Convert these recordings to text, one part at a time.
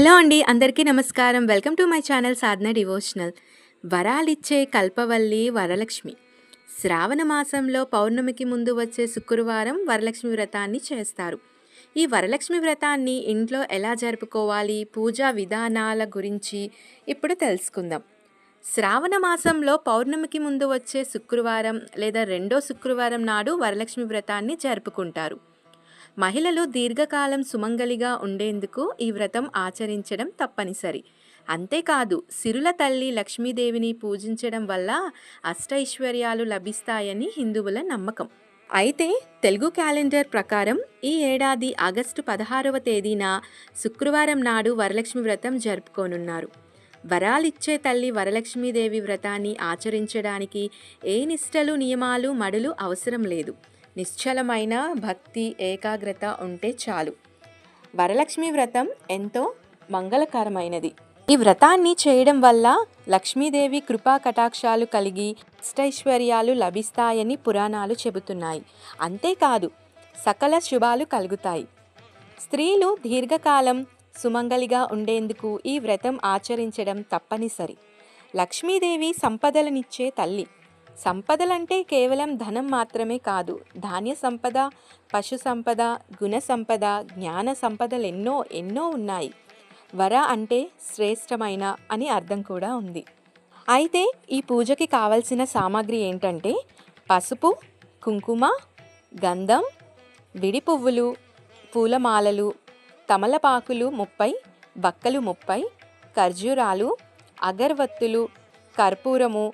Hello అండి అందరికీ నమస్కారం. Welcome to my channel Sadhana devotional. వరాలిచ్చే కల్పవల్లి వరలక్ష్మి. శ్రావణ మాసంలో పౌర్ణమికి ముందు వచ్చే శుక్రవారం వరలక్ష్మి వ్రతాన్ని చేస్తారు. ఈ వరలక్ష్మి వ్రతాన్ని ఇంట్లో ఎలా జరుపుకోవాలి పూజా విధానాల గురించి ఇప్పుడు తెలుసుకుందాం. శ్రావణ మాసంలో పౌర్ణమికి ముందు వచ్చే శుక్రవారం లేదా రెండో శుక్రవారం నాడు వరలక్ష్మి వ్రతాన్ని జరుపుకుంటారు. మహిళలు దీర్ఘకాలం సుమంగలిగా ఉండేందుకు ఈ వ్రతం ఆచరించడం తప్పనిసరి. అంతేకాదు సిరుల తల్లి లక్ష్మీదేవిని పూజించడం వల్ల అష్టైశ్వర్యాలు లభిస్తాయని హిందువుల నమ్మకం. అయితే తెలుగు క్యాలెండర్ ప్రకారం ఈ ఏడాది ఆగస్టు పదహారవ తేదీన శుక్రవారం నాడు వరలక్ష్మి వ్రతం జరుపుకోనున్నారు. వరాలిచ్చే తల్లి వరలక్ష్మీదేవి వ్రతాన్ని ఆచరించడానికి ఏ నిష్టలు నియమాలు మడులు అవసరం లేదు. నిశ్చలమైన భక్తి ఏకాగ్రత ఉంటే చాలు. వరలక్ష్మి వ్రతం ఎంతో మంగళకరమైనది. ఈ వ్రతాన్ని చేయడం వల్ల లక్ష్మీదేవి కృపా కటాక్షాలు కలిగి ఇష్టైశ్వర్యాలు లభిస్తాయని పురాణాలు చెబుతున్నాయి. అంతేకాదు సకల శుభాలు కలుగుతాయి. స్త్రీలు దీర్ఘకాలం సుమంగలిగా ఉండేందుకు ఈ వ్రతం ఆచరించడం తప్పనిసరి. లక్ష్మీదేవి సంపదలనిచ్చే తల్లి. సంపదలంటే కేవలం ధనం మాత్రమే కాదు. ధాన్య సంపద పశు సంపద గుణ సంపద జ్ఞాన సంపదలు ఎన్నో ఎన్నో ఉన్నాయి. వర అంటే శ్రేష్టమైన అని అర్థం కూడా ఉంది. అయితే ఈ పూజకి కావలసిన సామాగ్రి ఏంటంటే పసుపు కుంకుమ గంధం విడి పువ్వులు పూలమాలలు తమలపాకులు ముప్పై బక్కలు ముప్పై ఖర్జూరాలు అగర్వత్తులు కర్పూరము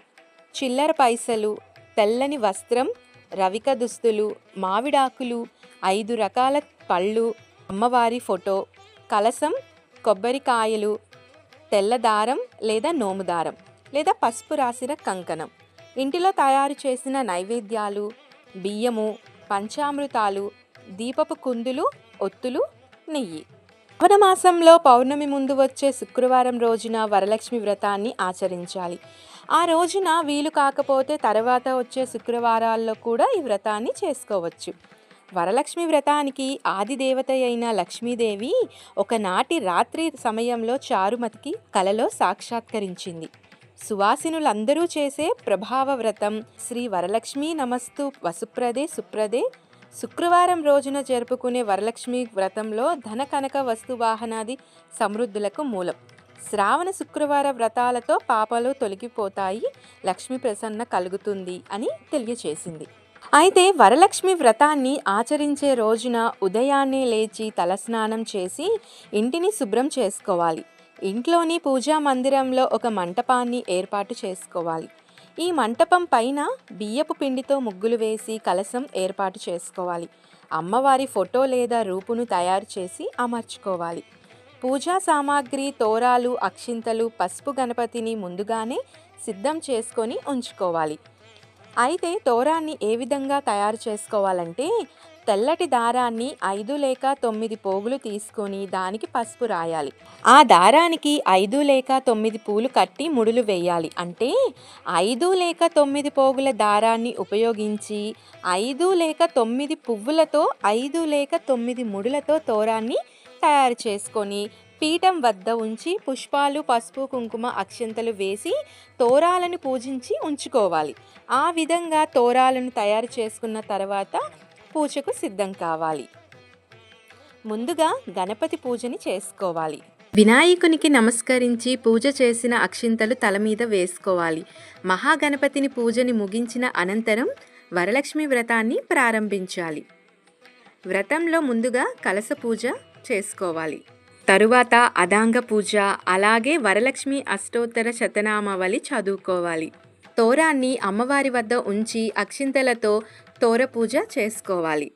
చిల్లర పైసలు తెల్లని వస్త్రం రవిక దుస్తులు మావిడాకులు ఐదు రకాల పళ్ళు అమ్మవారి ఫోటో కలసం కొబ్బరికాయలు తెల్లదారం లేదా నోముదారం లేదా పసుపు రాసిన కంకణం. ఇంటిలో తయారు చేసిన నైవేద్యాలు బియ్యము పంచామృతాలు దీపపు కుందులు ఒత్తులు నెయ్యి. శ్రావణ మాసంలో పౌర్ణమి ముందు వచ్చే శుక్రవారం రోజున వరలక్ష్మి వ్రతాన్ని ఆచరించాలి. ఆ రోజున వీలు కాకపోతే తర్వాత వచ్చే శుక్రవారాల్లో కూడా ఈ వ్రతాన్ని చేసుకోవచ్చు. వరలక్ష్మి వ్రతానికి ఆది దేవత అయిన లక్ష్మీదేవి ఒకనాటి రాత్రి సమయంలో చారుమతికి కలలో సాక్షాత్కరించింది. సువాసినులందరూ చేసే ప్రభావ వ్రతం శ్రీ వరలక్ష్మీ నమస్తు వసుప్రదే సుప్రదే శుక్రవారం రోజున జరుపుకునే వరలక్ష్మి వ్రతంలో ధన కనక వస్తువాహనాది సమృద్ధులకు మూలం. శ్రావణ శుక్రవార వ్రతాలతో పాపాలు తొలగిపోతాయి లక్ష్మీ ప్రసన్న కలుగుతుంది అని తెలియచేసింది. అయితే వరలక్ష్మి వ్రతాన్ని ఆచరించే రోజున ఉదయాన్నే లేచి తలస్నానం చేసి ఇంటిని శుభ్రం చేసుకోవాలి. ఇంట్లోని పూజా మందిరంలో ఒక మంటపాన్ని ఏర్పాటు చేసుకోవాలి. ఈ మంటపం పైన బియ్యపు పిండితో ముగ్గులు వేసి కలసం ఏర్పాటు చేసుకోవాలి. అమ్మవారి ఫోటో లేదా రూపును తయారు చేసి అమర్చుకోవాలి. పూజా సామాగ్రి తోరాలు అక్షింతలు పసుపు గణపతిని ముందుగానే సిద్ధం చేసుకొని ఉంచుకోవాలి. అయితే తోరాన్ని ఏ విధంగా తయారు చేసుకోవాలంటే తెల్లటి దారాన్ని ఐదు లేక తొమ్మిది పోగులు తీసుకొని దానికి పసుపు రాయాలి. ఆ దారానికి ఐదు లేక తొమ్మిది పూలు కట్టి ముడులు వేయాలి. అంటే ఐదు లేక తొమ్మిది పోగుల దారాన్ని ఉపయోగించి ఐదు లేక తొమ్మిది పువ్వులతో ఐదు లేక తొమ్మిది ముడులతో తోరాన్ని తయారు చేసుకొని పీఠం వద్ద ఉంచి పుష్పాలు పసుపు కుంకుమ అక్షంతలు వేసి తోరాలను పూజించి ఉంచుకోవాలి. ఆ విధంగా తోరాలను తయారు చేసుకున్న తర్వాత పూజకు సిద్ధం కావాలి. ముందుగా గణపతి పూజని చేసుకోవాలి. వినాయకునికి నమస్కరించి పూజ చేసిన అక్షింతలు తల మీద వేసుకోవాలి. మహాగణపతిని పూజని ముగించిన అనంతరం వరలక్ష్మి వ్రతాన్ని ప్రారంభించాలి. వ్రతంలో ముందుగా కలస పూజ చేసుకోవాలి. తరువాత అదాంగ పూజ అలాగే వరలక్ష్మి అష్టోత్తర శతనామావళి చదువుకోవాలి. తోరాన్ని అమ్మవారి వద్ద ఉంచి అక్షింతలతో తోర పూజ చేసుకోవాలి.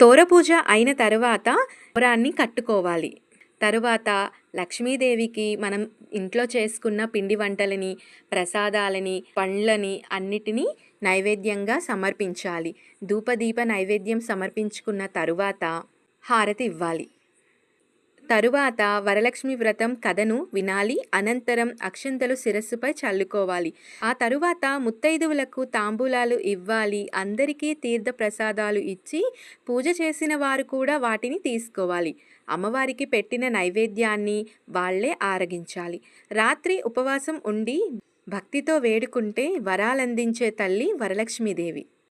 తోర పూజ అయిన తర్వాత తోరాన్ని కట్టుకోవాలి. తరువాత లక్ష్మీదేవికి మనం ఇంట్లో చేసుకున్న పిండి వంటలని ప్రసాదాలని పండ్లని అన్నిటినీ నైవేద్యంగా సమర్పించాలి. ధూపదీప నైవేద్యం సమర్పించుకున్న తరువాత హారతి ఇవ్వాలి. తరువాత వరలక్ష్మి వ్రతం కథను వినాలి అనంతరం అక్షంతలు శిరస్సుపై చల్లుకోవాలి. ఆ తరువాత ముత్తైదువులకు తాంబూలాలు ఇవ్వాలి అందరికీ తీర్థ ప్రసాదాలు ఇచ్చి పూజ చేసిన వారు కూడా వాటిని తీసుకోవాలి. అమ్మవారికి పెట్టిన నైవేద్యాన్ని వాళ్ళే ఆరగించాలి. రాత్రి ఉపవాసం ఉండి భక్తితో వేడుకుంటే వరాలందించే తల్లి వరలక్ష్మీదేవి.